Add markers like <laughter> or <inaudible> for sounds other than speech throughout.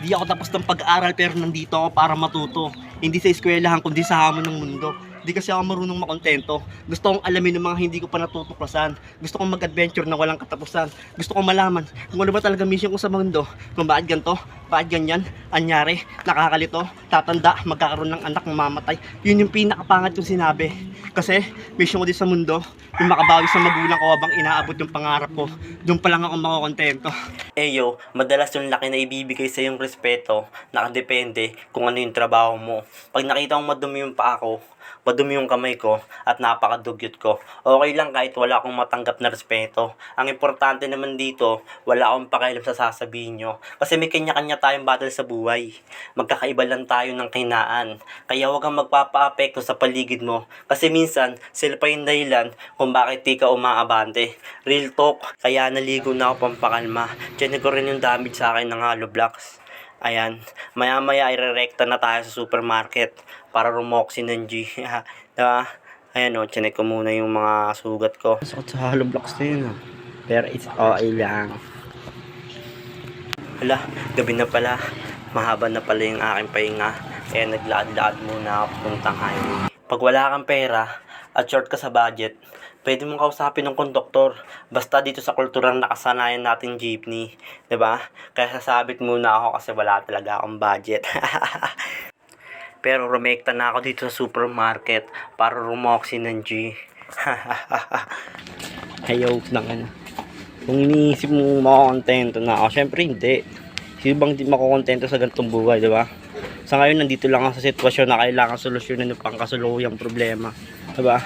Di ako tapos ng pag-aaral pero nandito ako para matuto. Hindi sa eskwelahan kundi sa hamon ng mundo. Di kasi ako marunong makontento. Gusto kong alamin ng mga hindi ko pa natutuklasan. Gusto kong mag-adventure na walang katapusan. Gusto kong malaman kung ano ba talaga mission ko sa mundo. Kung bakit ganito, bakit ganyan, anyari, nakakalito, tatanda, magkakaroon ng anak, mamamatay. Yun yung pinakapangat yung sinabi. Kasi mission ko din sa mundo, yung makabawi sa magulang ko habang inaabot yung pangarap ko. Doon pa lang ako makokontento. Eyo, madalas yung laki na ibibigay sa yung respeto, nakadepende kung ano yung trabaho mo. Pag nakita kong madumi yung paa ko, madumi yung kamay ko, at napakadugyot ko, okay lang kahit wala akong matanggap na respeto. Ang importante naman dito, wala akong pakialam sa sasabihin nyo. Kasi may kanya-kanya tayong battle sa buhay. Magkakaiba lang tayo ng kinaan. Kaya huwag kang magpapa-apekto sa paligid mo. Kasi minsan, sila pa yung dahilan kung bakit di ka umaabante. Real talk, kaya naligo na ako pampakalma. Diyan ko rin yung damage sa akin ng hollow blocks. Ayan, maya-maya irerekta na tayo sa supermarket para rumoxin ng G. <laughs> diba? Ayan o, chinek ko muna yung mga sugat ko. Sakit sa hollow blocks na yun ah. Pero it's okay lang. Hala, gabi na pala. Mahaba na pala yung aking pahinga. Kaya naglaad-laad muna ako puntang highway. Pag wala kang pera at short ka sa budget, pwede mong kausapin ng konduktor. Basta dito sa kulturang nakasanayan natin jeepney. 'di ba? Kaya sasabit muna ako kasi wala talaga akong budget. <laughs> Pero rumekta na ako dito sa supermarket para rumoxin ng G. <laughs> Ayaw lang ano. Kung iniisip mo makakontento na ako, syempre hindi. Sino bang di makukontento sa ganitong buhay, di ba? Sa ngayon, nandito lang ako sa sitwasyon na kailangan solusyonan yung pangkasaluyang problema. Di ba?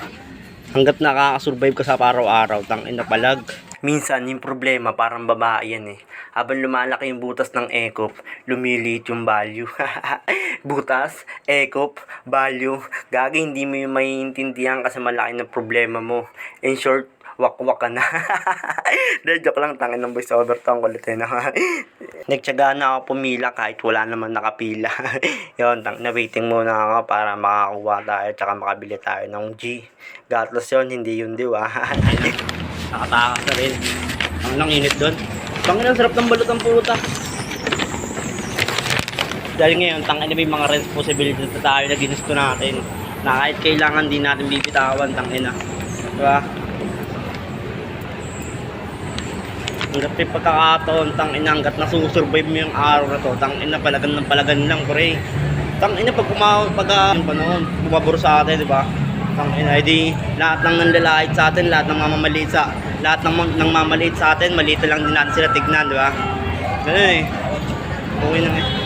Hanggat nakakasurvive ka sa araw-araw, tang ina palag. Minsan, yung problema, parang babae yan eh. Habang lumalaki yung butas ng ekop, lumiliit yung value. <laughs> butas, ekop, value. Gagi, hindi mo yung maiintindihan kasi malaki na problema mo. In short, wakwak ka na. <laughs> Dahil joke lang, tangin ng voice over to ang kulit eh. no? <laughs> Nagtsaga na ako pumila kahit wala naman nakapila. <laughs> Yun, tang, na waiting muna ako para makakuha tayo tsaka makabili tayo ng G. Gatlos yun, hindi yun di ba? Nakatakas na rin. Ang nang init doon. Tangin ang sarap ng balot ng puta. Dahil ngayon, tangin na may mga responsibility na tayo na ginusto natin. Na kahit kailangan din natin bibitawan, tangin na. Diba? Hanggat may pagkakataon, tangin na, hanggat nasusurvive mo yung araw na to, tangin na, palagan ng palagan lang, pre. Tangin na, pag kumawag, pag uh, yung panahon, bumabor sa atin, di ba? Tangin na, edi, lahat ng nanlalait sa atin, lahat ng mamamaliit sa, lahat ng, ng mamaliit sa atin, maliit lang din natin sila tignan, di ba? Ganun eh. Okay na eh.